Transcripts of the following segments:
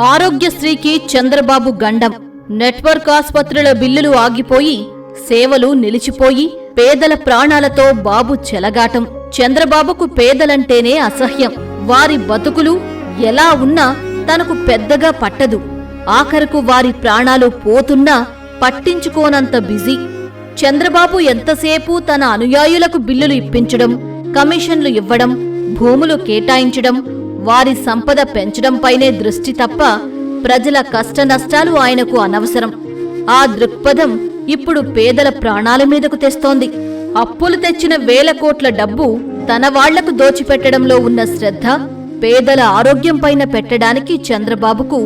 ఆరోగ్యశ్రీకి చంద్రబాబు గండం. నెట్వర్క్ ఆసుపత్రుల బిల్లులు ఆగిపోయి సేవలు నిలిచిపోయి పేదల ప్రాణాలతో బాబు చెలగాటం. చంద్రబాబుకు పేదలంటేనే అసహ్యం. వారి బతుకులు ఎలా ఉన్నా తనకు పెద్దగా పట్టదు. ఆఖరకు వారి ప్రాణాలు పోతున్నా పట్టించుకోనంత బిజీ. చంద్రబాబు ఎంతసేపు తన అనుయాయులకు బిల్లులు ఇప్పించడం కమిషన్లు ఇవ్వడం భూములు కేటాయించడం వారి సంపద పెంచడంపైనే దృష్టి తప్ప ప్రజల కష్ట నష్టాలు ఆయనకు అనవసరం. ఆ దృక్పథం ఇప్పుడు పేదల ప్రాణాల మీదకు తెస్తోంది. అప్పులు తెచ్చిన వేల కోట్ల డబ్బు తన వాళ్ళకు దోచిపెట్టడంలో ఉన్న శ్రద్ధ పేదల ఆరోగ్యంపైన పెట్టడానికి చంద్రబాబుకు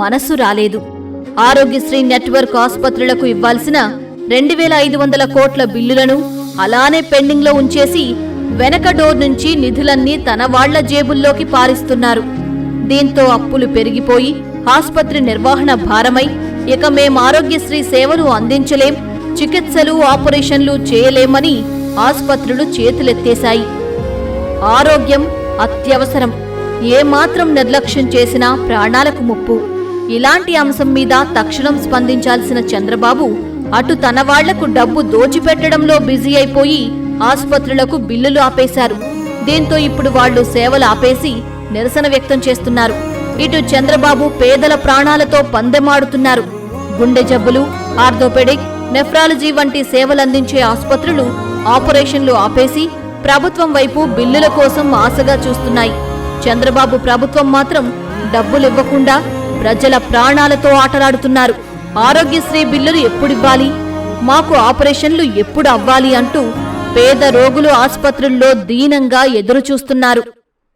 మనసు రాలేదు. ఆరోగ్యశ్రీ నెట్వర్క్ ఆసుపత్రులకు ఇవ్వాల్సిన రెండు వేల ఐదు వందల కోట్ల బిల్లులను అలానే పెండింగ్లో ఉంచేసి వెనక డోర్ నుంచి నిధులన్నీ తన వాళ్ళ జేబుల్లోకి పారిస్తున్నారు. దీంతో అప్పులు పెరిగిపోయి ఆసుపత్రి నిర్వహణ భారమై ఇక మేం ఆరోగ్యశ్రీ సేవలు అందించలేం చికిత్సలు ఆపరేషన్లు చేయలేమని ఆసుపత్రులు చేతులెత్తేశాయి. ఆరోగ్యం అత్యవసరం. ఏమాత్రం నిర్లక్ష్యం చేసినా ప్రాణాలకు ముప్పు. ఇలాంటి అంశం మీద తక్షణం స్పందించాల్సిన చంద్రబాబు అటు తన వాళ్ళకు డబ్బు దోచిపెట్టడంలో బిజీ అయిపోయి ఆసుపత్రులకు బిల్లులు ఆపేశారు. దీంతో ఇప్పుడు వాళ్ళు సేవలు ఆపేసి నిరసన వ్యక్తం చేస్తున్నారు. ఇటు చంద్రబాబు పేదల ప్రాణాలతో పందెమాడుతున్నారు. గుండె జబ్బులు ఆర్థోపెడిక్ నెఫ్రాలజీ వంటి సేవలందించే ఆసుపత్రులు ఆపరేషన్లు ఆపేసి ప్రభుత్వం వైపు బిల్లుల కోసం ఆశగా చూస్తున్నాయి. చంద్రబాబు ప్రభుత్వం మాత్రం డబ్బులివ్వకుండా ప్రజల ప్రాణాలతో ఆటలాడుతున్నారు. ఆరోగ్యశ్రీ బిల్లులు ఎప్పుడివ్వాలి? మాకు ఆపరేషన్లు ఎప్పుడు అవ్వాలి అంటూ పేద రోగులు ఆస్పత్రుల్లో దీనంగా ఎదురుచూస్తున్నారు.